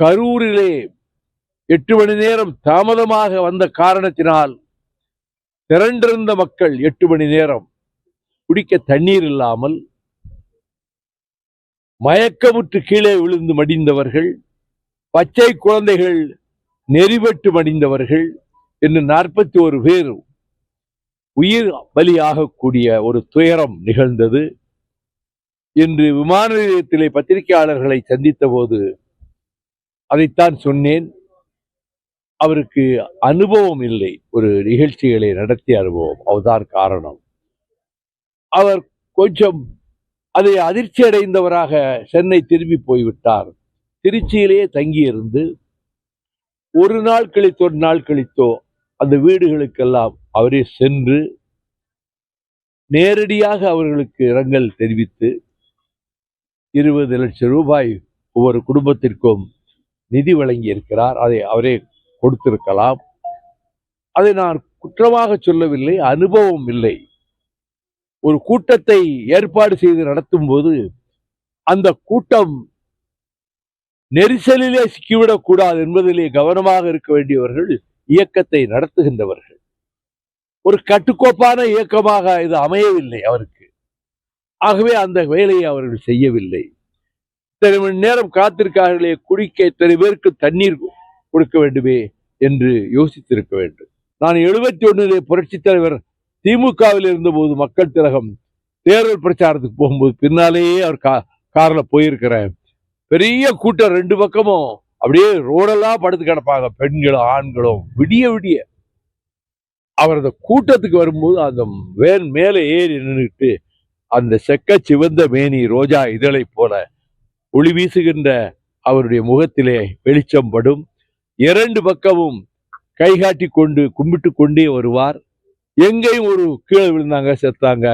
கரூரிலே எட்டு மணி நேரம் தாமதமாக வந்த காரணத்தினால் திரண்டிருந்த மக்கள் எட்டு மணி நேரம் குடிக்க தண்ணீர் இல்லாமல் மயக்கமுற்று கீழே விழுந்து மடிந்தவர்கள் பச்சை குழந்தைகள் நெறிபட்டு மடிந்தவர்கள் என்று நாற்பத்தி ஒரு பேர் உயிர் பலியாகக்கூடிய ஒரு துயரம் நிகழ்ந்தது. இன்று விமான நிலையத்திலே பத்திரிகையாளர்களை சந்தித்த போது அதைத்தான் சொன்னேன். அவருக்கு அனுபவம் இல்லை. ஒரு நிகழ்ச்சிகளை நடத்திய அனுபவம். அதுதான் காரணம். அவர் கொஞ்சம் அதை அதிர்ச்சி அடைந்தவராக சென்னை திரும்பி போய்விட்டார். திருச்சியிலேயே தங்கியிருந்து ஒரு நாள் கழித்தோ ஒரு நாள் கழித்தோ அந்த வீடுகளுக்கெல்லாம் அவரே சென்று நேரடியாக அவர்களுக்கு இரங்கல் தெரிவித்து இருபது லட்சம் ரூபாய் ஒவ்வொரு குடும்பத்திற்கும் நிதி வழங்கி இருக்கிறார் அதை அவரே கொடுத்திருக்கலாம். அதை நான் குற்றமாக சொல்லவில்லை அனுபவம் இல்லை. ஒரு கூட்டத்தை ஏற்பாடு செய்து நடத்தும் போது அந்த கூட்டம் நெரிசலிலே சிக்கிவிடக் கூடாது என்பதிலே கவனமாக இருக்க வேண்டியவர்கள் இயக்கத்தை நடத்துகின்றவர்கள். ஒரு கட்டுக்கோப்பான இயக்கமாக இது அமையவில்லை அவருக்கு. ஆகவே அந்த வேலையை அவர்கள் செய்யவில்லை. இத்தனை மணி நேரம் காத்திருக்கார்களே குடிக்க இத்தனை பேருக்கு தண்ணீர் கொடுக்க வேண்டுமே என்று யோசித்திருக்க வேண்டும். நான் எழுபத்தி ஒன்றிலே புரட்சித் தலைவர் திமுகவில் இருந்தபோது மக்கள் திலகம் தேர்தல் பிரச்சாரத்துக்கு போகும்போது பின்னாலேயே அவர் கா கார்ல போயிருக்கிறேன் பெரிய கூட்டம் ரெண்டு பக்கமும் அப்படியே ரோடெல்லாம் படுத்து கிடப்பாங்க பெண்களும் ஆண்களும் விடிய விடிய. அவர் அந்த கூட்டத்துக்கு வரும்போது அந்த வேன் மேலே ஏறி நின்றுட்டு அந்த செக்க சிவந்த மேனி ரோஜா இதழைப் போல ஒளி வீசுகின்ற அவருடைய முகத்திலே வெளிச்சம் படும் இரண்டு பக்கமும் கைகாட்டி கொண்டு கும்பிட்டு கொண்டே வருவார். எங்கேயும் ஒரு கீழே விழுந்தாங்க செத்தாங்க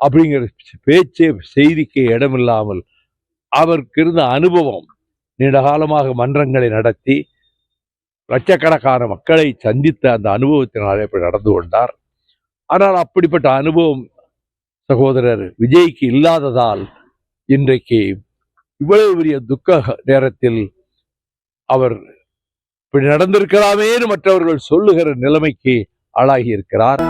அப்படிங்கிற பேச்சே செய்திக்கு இடமில்லாமல் அவருக்கு இருந்த அனுபவம் நீண்ட காலமாக மன்றங்களை நடத்தி லட்சக்கணக்கான மக்களை சந்தித்த அந்த அனுபவத்தினாலே இப்படி நடந்து கொண்டார். ஆனால் அப்படிப்பட்ட அனுபவம் சகோதரர் விஜய்க்கு இல்லாததால் இன்றைக்கு இவ்வளவு பெரிய துக்க நேரத்தில் அவர் இப்படி நடந்திருக்கலாமேன்னு மற்றவர்கள் சொல்லுகிற நிலைமைக்கு ஆளாகி இருக்கிறார்